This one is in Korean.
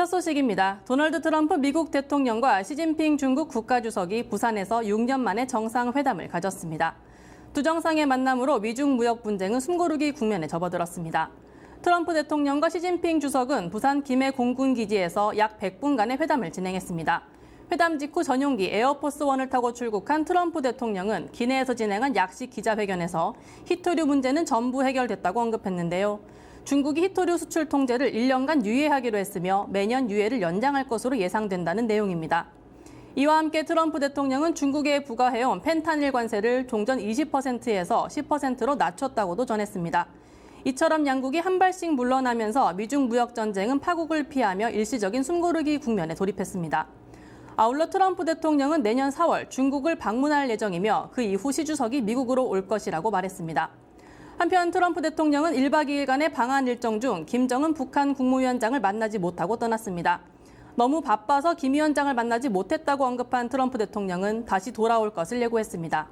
첫 소식입니다. 도널드 트럼프 미국 대통령과 시진핑 중국 국가주석이 부산에서 6년 만에 정상회담을 가졌습니다. 두 정상의 만남으로 미중 무역 분쟁은 숨고르기 국면에 접어들었습니다. 트럼프 대통령과 시진핑 주석은 부산 김해 공군기지에서 약 100분간의 회담을 진행했습니다. 회담 직후 전용기 에어포스 원을 타고 출국한 트럼프 대통령은 기내에서 진행한 약식 기자회견에서 히토류 문제는 전부 해결됐다고 언급했는데요. 중국이 히토류 수출 통제를 1년간 유예하기로 했으며 매년 유예를 연장할 것으로 예상된다는 내용입니다. 이와 함께 트럼프 대통령은 중국에 부과해온 펜타닐 관세를 종전 20%에서 10%로 낮췄다고도 전했습니다. 이처럼 양국이 한 발씩 물러나면서 미중 무역 전쟁은 파국을 피하며 일시적인 숨고르기 국면에 돌입했습니다. 아울러 트럼프 대통령은 내년 4월 중국을 방문할 예정이며 그 이후 시 주석이 미국으로 올 것이라고 말했습니다. 한편 트럼프 대통령은 1박 2일간의 방한 일정 중 김정은 북한 국무위원장을 만나지 못하고 떠났습니다. 너무 바빠서 김 위원장을 만나지 못했다고 언급한 트럼프 대통령은 다시 돌아올 것을 예고했습니다.